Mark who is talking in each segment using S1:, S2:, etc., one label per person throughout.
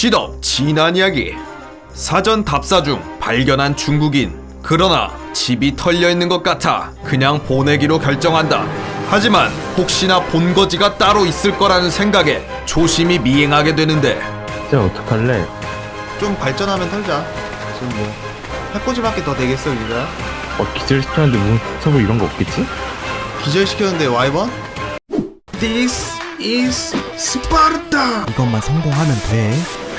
S1: 지덕 지난 이야기 사전 답사 중 발견한 중국인 그러나 집이 털려 있는 것 같아 그냥 보내기로 결정한다 하지만 혹시나 본거지가 따로 있을 거라는 생각에 조심히 미행하게 되는데
S2: 진짜 어떡할래?
S3: 좀 발전하면 털자. 지금 뭐 해코지밖에 더 되겠어 우리가.
S2: 어, 기절시켰는데 무슨 서브 이런 거 없겠지?
S3: 기절시켰는데 와이번? This is 스파르타.
S4: 이것만 성공하면 돼.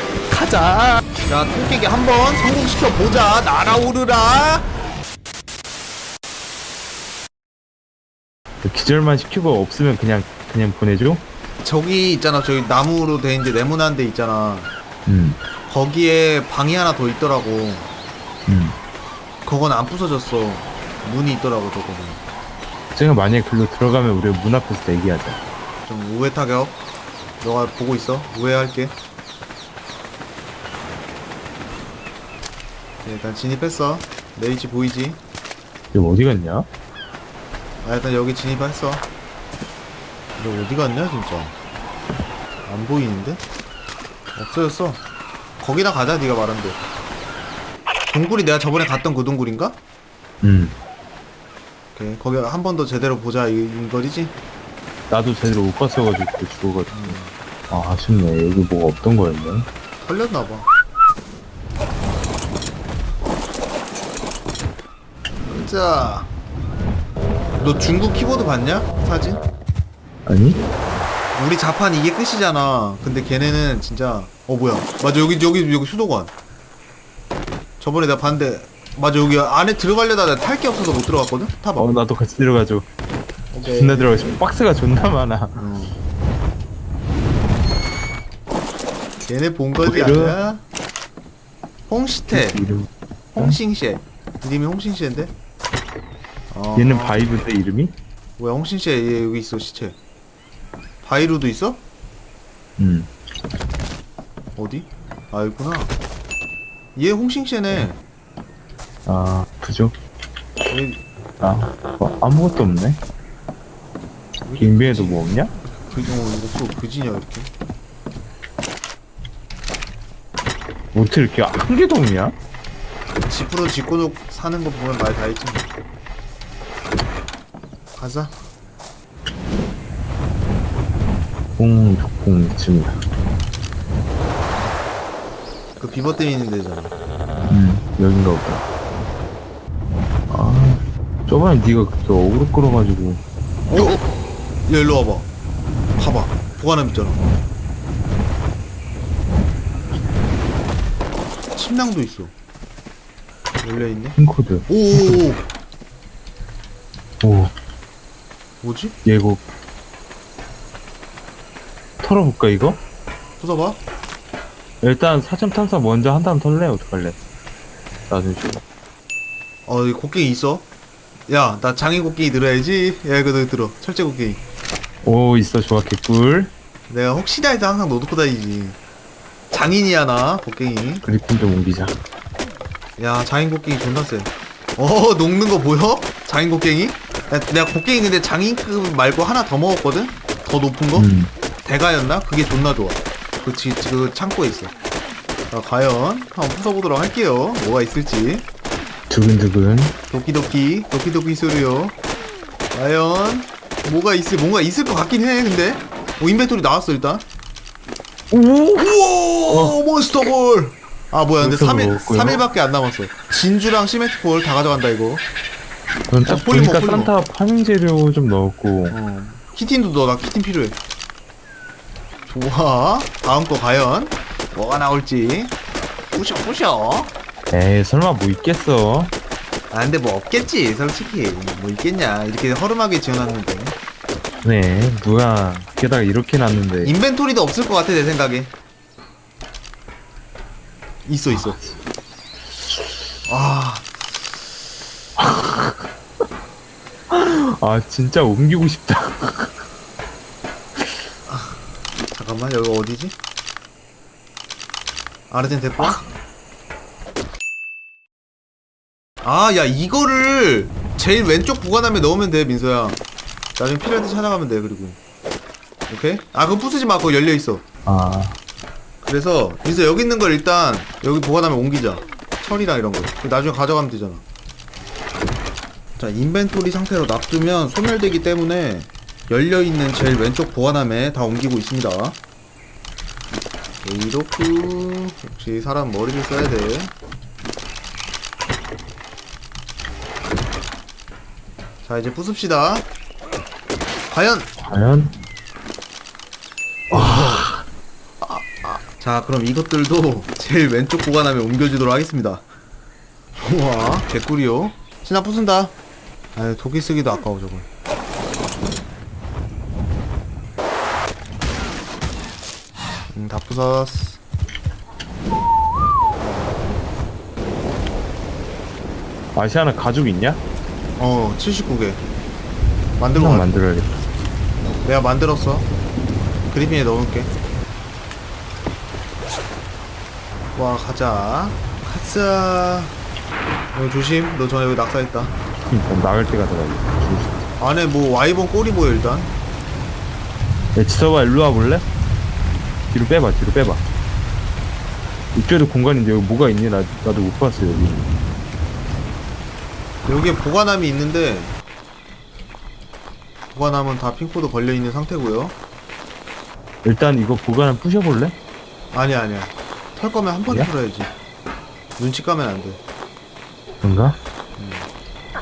S3: 가자. 자 토끼기 한번 성공시켜 보자. 날아오르라.
S2: 기절만 시키고 없으면 그냥 그냥 보내줘?
S3: 저기 있잖아. 저기 나무로 된 이제 네모난 데 있잖아.
S2: 음,
S3: 거기에 방이 하나 더 있더라고.
S2: 음.
S3: 그건 안 부서졌어. 문이 있더라고 저거는.
S2: 제가 만약에 글로 들어가면 우리 문 앞에서 대기하자.
S3: 좀 우회 타격. 너가 보고 있어. 우회할게. 일단 진입했어. 내 위치 보이지?
S2: 이거 어디 갔냐?
S3: 아 일단 여기 진입했어. 너 어디 갔냐 진짜? 안 보이는데? 없어졌어. 거기나 가자 네가 말한 대. 동굴이 내가 저번에 갔던 그 동굴인가?
S2: 음.
S3: 오케이 거기 한 번 더 제대로 보자 이, 이 거리지?
S2: 나도 제대로 못 갔어가지고 죽어가지고. 아, 아쉽네. 여기 뭐가 없던 거였네.
S3: 털렸나 봐. 자, 너 중국 키보드 봤냐? 사진?
S2: 아니?
S3: 우리 자판 이게 끝이잖아. 근데 걔네는 진짜 어 뭐야? 맞아 여기 여기 여기 수도관. 저번에 내가 봤는데 맞아 여기 안에 들어가려다 탈 게 없어서 못 들어갔거든. 타봐.
S2: 어, 나도 같이 들어가죠.
S3: 오케이.
S2: 존나 들어가. 박스가 존나 많아.
S3: 어. 걔네 본 거지
S2: 거기를-
S3: 아니야? 홍시태,
S2: 이름.
S3: 홍싱셰. 이름이 홍싱셰인데? 어.
S2: 얘는 바이브인데 이름이?
S3: 뭐야 얘 여기 있어 시체. 바이루도 있어?
S2: 음.
S3: 어디? 아 있구나. 얘 홍싱셰네.
S2: 아, 그죠?
S3: 얘
S2: 아, 뭐 아무것도 없네. 인비에도 뭐 없냐?
S3: 그, 어, 이거 또 그지냐 이렇게.
S2: 뭐 어떻게 이렇게 한 개도 없냐?
S3: 집으로 짓고 놓 사는 거 보면 말 다 했지. 가자.
S2: 홍족봉 있습니다.
S3: 그 비버 때 있는 데잖아.
S2: 음, 여긴가 보다. 아, 저번에 네가 그렇게 어그로 끌어가지고
S3: 어? 얘 일로 와봐. 가봐. 보관함 있잖아. 침낭도 있어. 열려있네?
S2: 핑코드.
S3: 오오오!
S2: 오,
S3: 뭐지?
S2: 얘고 털어볼까 이거?
S3: 쏟아봐.
S2: 일단 사전 탐사 먼저 한 다음 털래? 어떡할래? 나중에 좀.
S3: 어, 여기 곡괭이 있어. 야, 나 장인 곡괭이 들어야지. 야, 이거 너 들어. 철제 곡괭이.
S2: 오, 있어, 좋아, 개꿀.
S3: 내가 혹시나 해서 항상 넣어놓고 다니지. 장인이야, 나, 곡괭이.
S2: 그리핀 좀 옮기자.
S3: 야, 장인 곡괭이 존나 세. 어, 녹는 거 보여? 장인 곡괭이? 야, 내가 곡괭이 근데 장인급 말고 하나 더 먹었거든? 더 높은 거?
S2: 음,
S3: 대가였나? 그게 존나 좋아. 그, 지, 지- 그 창고에 있어. 자, 과연 한번 부숴보도록 할게요. 뭐가 있을지.
S2: 두근두근.
S3: 도끼도끼, 도끼도끼 소리요. 과연 뭐가 있을, 뭔가 있을 것 같긴 해, 근데. 오, 인벤토리 나왔어, 일단.
S2: 오!
S3: 우와! 몬스터 볼! 아, 뭐야, 근데
S2: 몬스터
S3: 3일,
S2: 먹었고요.
S3: 3일밖에 안 남았어. 진주랑 시멘트볼 다 가져간다, 이거.
S2: 넌딱
S3: 어, 폴리머,
S2: 보니까
S3: 폴리머.
S2: 산타 파밍 재료 좀 넣었고.
S3: 어. 키틴도 넣어, 나 키틴 필요해. 좋아. 다음 거 과연 뭐가 나올지. 부셔, 부셔.
S2: 에이, 설마 뭐 있겠어?
S3: 아, 근데 뭐 없겠지, 솔직히. 뭐 있겠냐. 이렇게 허름하게 지어놨는데.
S2: 네, 누가 게다가 이렇게 놨는데.
S3: 인벤토리도 없을 것 같아, 내 생각에. 있어, 있어. 아,
S2: 아, 진짜 옮기고 싶다.
S3: 잠깐만, 여기 어디지? 아르젠 데포? 아, 야, 이거를 제일 왼쪽 보관함에 넣으면 돼, 민서야. 나중에 필요할 때 찾아가면 돼, 그리고. 오케이? 아, 그거 부수지 마, 그거 열려있어.
S2: 아,
S3: 그래서 민서 여기 있는 걸 일단 여기 보관하면 옮기자 철이랑 이런 거 나중에 가져가면 되잖아 자 인벤토리 상태로 놔두면 소멸되기 때문에 열려있는 제일 왼쪽 보관함에 다 옮기고 있습니다. 이렇게 역시 사람 머리를 써야 돼. 자 이제 부숩시다. 과연!
S2: 과연?
S3: 자 그럼 이것들도 제일 왼쪽 보관함에 옮겨주도록 하겠습니다. 우와 개꿀이요. 신나 부순다 아유 도끼 쓰기도 아까워 저걸. 음, 다 부쉈어.
S2: 아시아나 가죽 있냐?
S3: 어 79개. 만들고 가.
S2: 만들어야겠다.
S3: 내가 만들었어. 그리핀에 넣어놓을게. 와 가자. 가자 어, 조심 너 전에 여기 낙사했다
S2: 일단 나갈 때 가져가야 돼.
S3: 안에 뭐 와이번 꼬리 보여 일단
S2: 야, 지서봐, 일로 와볼래? 뒤로 빼봐, 뒤로 빼봐. 이쪽에도 공간인데 여기 뭐가 있니? 나, 나도 못 봤어, 여기.
S3: 여기에 보관함이 있는데 보관함은 다 핑코드 걸려 있는 상태고요
S2: 일단 이거 보관을 부셔볼래?
S3: 아니야 아니야 털 거면 한 번에
S2: 야?
S3: 풀어야지 눈치 까면 안 돼
S2: 그런가?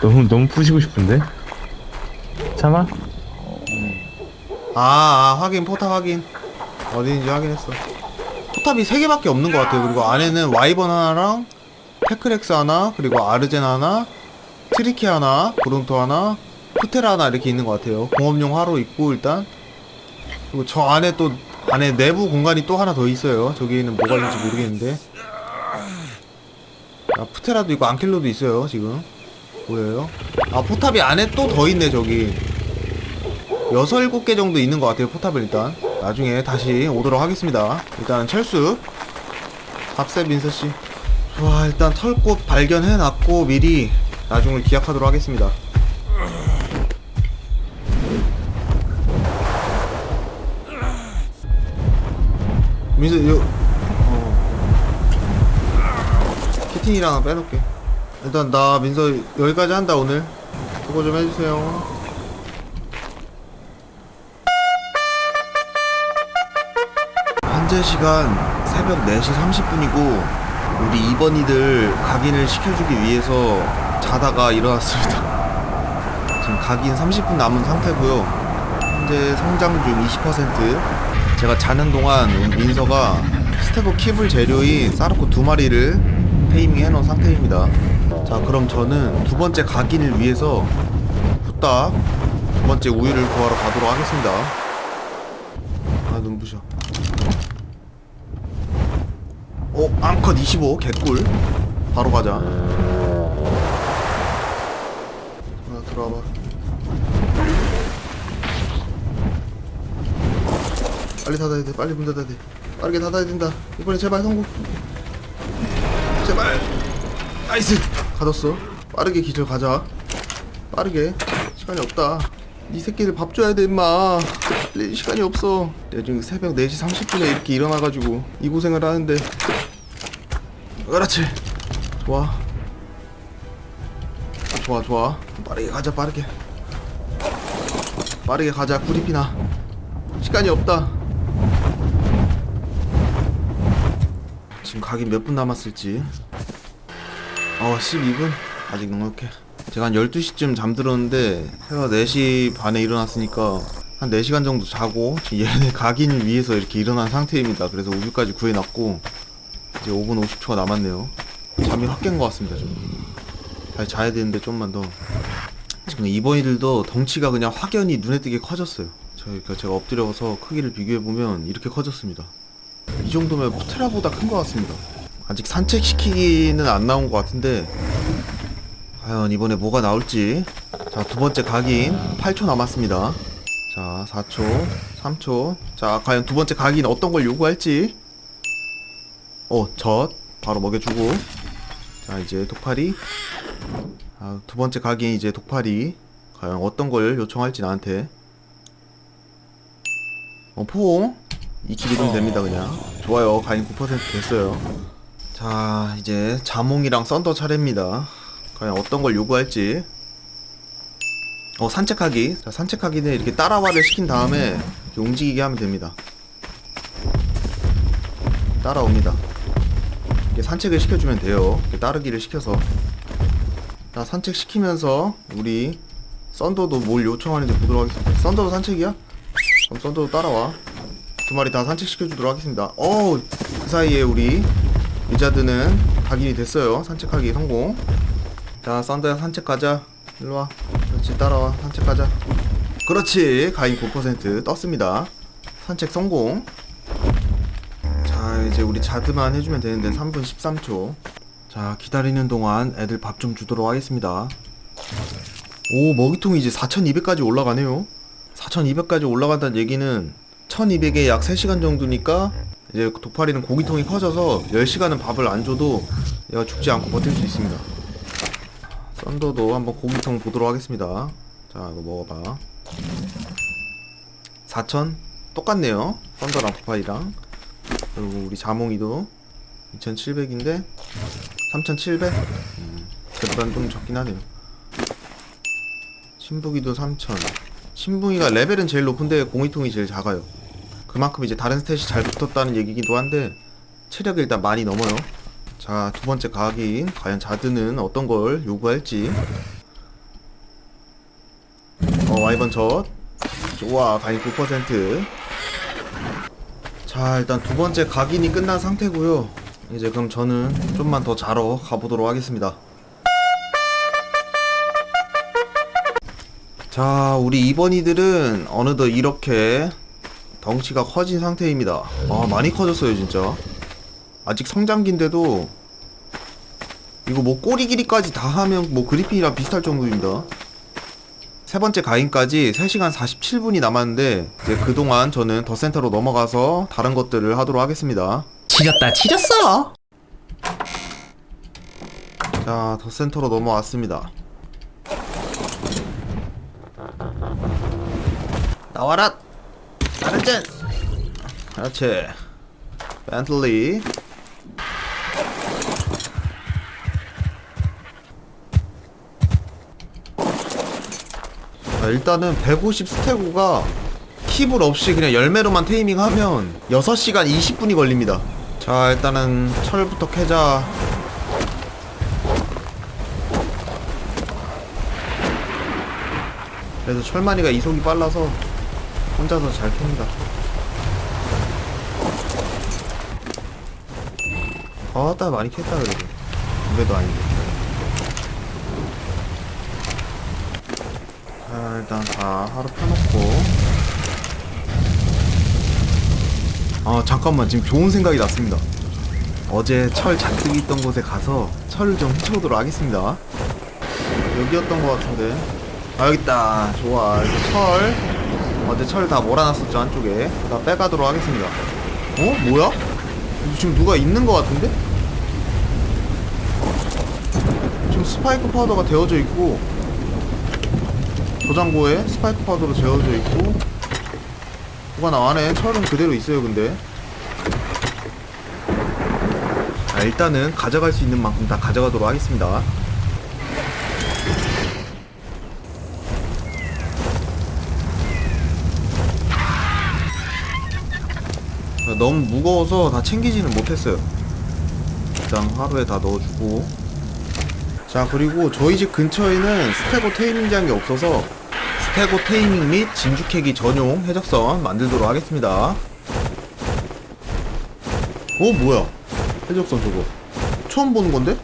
S2: 너무, 너무 부시고 싶은데? 참아?
S3: 아, 아 확인 포탑 확인. 어디인지 확인했어. 포탑이 3개밖에 없는 것 같아요. 그리고 안에는 와이번 하나랑 테크렉스 하나 그리고 아르젠 하나 트리키 하나 브론토 하나 프테라 하나 이렇게 있는 것 같아요. 공업용 화로 있고 일단. 그리고 저 안에 또 안에 내부 공간이 또 하나 더 있어요. 저기에는 뭐가 있는지 모르겠는데 아 프테라도 있고 안킬로도 있어요 지금. 보여요? 아 포탑이 안에 또 더 있네 저기. 여섯 일곱 개 정도 있는 것 같아요 포탑은 일단. 나중에 다시 오도록 하겠습니다. 일단은 철수. 박세 민서씨. 좋아 일단 털꽃 발견해놨고 미리 나중을 기약하도록 하겠습니다. 민서 요 어. 키팅이랑 하나 빼놓게 일단 나 민서 여기까지 한다 오늘 수고 좀 해주세요 현재 시간 새벽 4시 30분이고 우리 2번이들 각인을 시켜주기 위해서 자다가 일어났습니다. 지금 각인 30분 남은 상태고요. 현재 성장 중 20%. 제가 자는 동안 민서가 스테고 킵을 재료인 사르코 두 마리를 테이밍 해놓은 상태입니다. 자 그럼 저는 두 번째 각인을 위해서 후딱 두 번째 우유를 구하러 가도록 하겠습니다. 아 눈부셔. 어, 암컷 25 개꿀. 바로 가자. 하나 들어와봐. 빨리 닫아야 돼. 빨리 문 닫아야 돼. 빠르게 닫아야 된다. 이번에 제발 성공. 나이스. 가뒀어. 빠르게 기절 가자. 빠르게. 시간이 없다. 이 새끼들 밥 줘야 돼 임마. 빨리 시간이 없어. 내가 지금 새벽 4시 30분에 이렇게 일어나가지고 이 고생을 하는데 그렇지 좋아 아, 좋아 좋아 빠르게 가자 빠르게 빠르게 가자 구리피나 시간이 없다 지금 각이 몇분 남았을지 어 12분 아직 넉넉해 제가 한 12시쯤 잠들었는데 새벽 4시 반에 일어났으니까 한 4시간 정도 자고 얘네 각인을 위해서 이렇게 일어난 상태입니다 그래서 우유까지 구해놨고 이제 5분 50초가 남았네요. 잠이 확 깬 것 같습니다, 좀. 다시 자야 되는데 좀만 더. 지금 이번이들도 덩치가 그냥 확연히 눈에 띄게 커졌어요. 저희가 제가 엎드려서 크기를 비교해보면 이렇게 커졌습니다. 이 정도면 포테라보다 큰 것 같습니다. 아직 산책시키기는 안 나온 것 같은데, 과연 이번에 뭐가 나올지. 자, 두 번째 각인 8초 남았습니다. 자, 4초, 3초. 자, 과연 두 번째 각인 어떤 걸 요구할지. 어, 젖 바로 먹여주고. 자 이제 독파리. 아, 두 번째 각인 이제 독파리. 과연 어떤 걸 요청할지 나한테. 어, 포옹. 익히 믿으면 됩니다 그냥. 좋아요. 가인 9% 됐어요 자 이제 자몽이랑 썬더 차례입니다. 과연 어떤 걸 요구할지. 어 산책하기. 자 산책하기는 이렇게 따라와를 시킨 다음에 움직이게 하면 됩니다. 따라옵니다. 이렇게 산책을 시켜주면 돼요. 이렇게 따르기를 시켜서. 자 산책 시키면서 우리 썬더도 뭘 요청하는지 보도록 하겠습니다. 썬더도 산책이야? 그럼 썬더도 따라와. 두 마리 다 산책시켜주도록 하겠습니다. 어우 그 사이에 우리 리자드는 각인이 됐어요. 산책하기 성공. 자 썬더야 산책 가자. 일로와. 그렇지 따라와. 산책 가자. 그렇지 가인 9% 떴습니다. 산책 성공. 자 이제 우리 자드만 해주면 되는데 3분 13초. 자 기다리는 동안 애들 밥 좀 주도록 하겠습니다. 오 먹이통이 이제 4200까지 올라가네요. 4200까지 올라간다는 얘기는 1200에 약 3시간 정도니까 이제 도파리는 고기통이 커져서 10시간은 밥을 안 줘도 얘가 죽지 않고 버틸 수 있습니다. 썬더도 한번 고기통 보도록 하겠습니다. 자 이거 먹어봐. 4000 똑같네요. 썬더랑 도파리랑. 그리고 우리 자몽이도 2700인데 3700 음, 쟤보다는 좀 적긴 하네요. 신부기도 3000 신부기가 레벨은 제일 높은데 공이통이 제일 작아요 그만큼 이제 다른 스탯이 잘 붙었다는 얘기기도 한데 체력이 일단 많이 넘어요. 자 두번째 각인 과연 자드는 어떤 걸 요구할지. 어 와이번 젖 좋아 가인 9%자 일단 두 번째 각인이 끝난 상태고요. 이제 그럼 저는 좀만 더 자러 가보도록 하겠습니다. 자 우리 이번이들은 어느덧 이렇게 덩치가 커진 상태입니다. 아 많이 커졌어요 진짜. 아직 성장기인데도 이거 뭐 꼬리 길이까지 다 하면 뭐 그리핀이랑 비슷할 정도입니다. 세 번째 가인까지 3시간 47분이 남았는데 이제 그동안 저는 더 센터로 넘어가서 다른 것들을 하도록 하겠습니다.
S4: 지렸다 지렸어!
S3: 자, 더 센터로 넘어왔습니다. 나와라! 아르젠! 그렇지. 벤틀리. 자, 일단은 150 스테고가 킵을 없이 그냥 열매로만 테이밍하면 6시간 20분이 걸립니다. 자, 일단은 철부터 캐자. 그래서 철만이가 이속이 빨라서 혼자서 잘 캡니다. 아따 많이 캤다 그래도 그래도 아닌데. 자 일단 다 하루 펴놓고 아 잠깐만 지금 좋은 생각이 났습니다. 어제 철 잔뜩 있던 곳에 가서 철을 좀 훔쳐오도록 하겠습니다. 여기였던 것 같은데 아 여기 있다 좋아 철 어제 철 다 몰아놨었죠 한쪽에 다 빼가도록 하겠습니다 어? 뭐야? 지금 누가 있는 것 같은데? 지금 스파이크 파우더가 되어져 있고 저장고에 스파이크 파우더로 되어져 있고 뭐가 나 안에 철은 그대로 있어요 근데 자 일단은 가져갈 수 있는 만큼 다 가져가도록 하겠습니다 너무 무거워서 다 챙기지는 못했어요. 일단 하루에 다 넣어주고. 자, 그리고 저희 집 근처에는 스테고 테이밍장이 없어서 스테고 테이밍 및 진주캐기 전용 해적선 만들도록 하겠습니다. 어, 뭐야? 해적선 저거. 처음 보는 건데?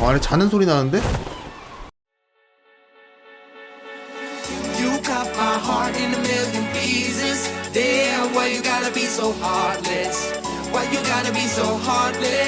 S3: 어, 안에 자는 소리 나는데?
S5: So heartless? Why you gotta be so heartless?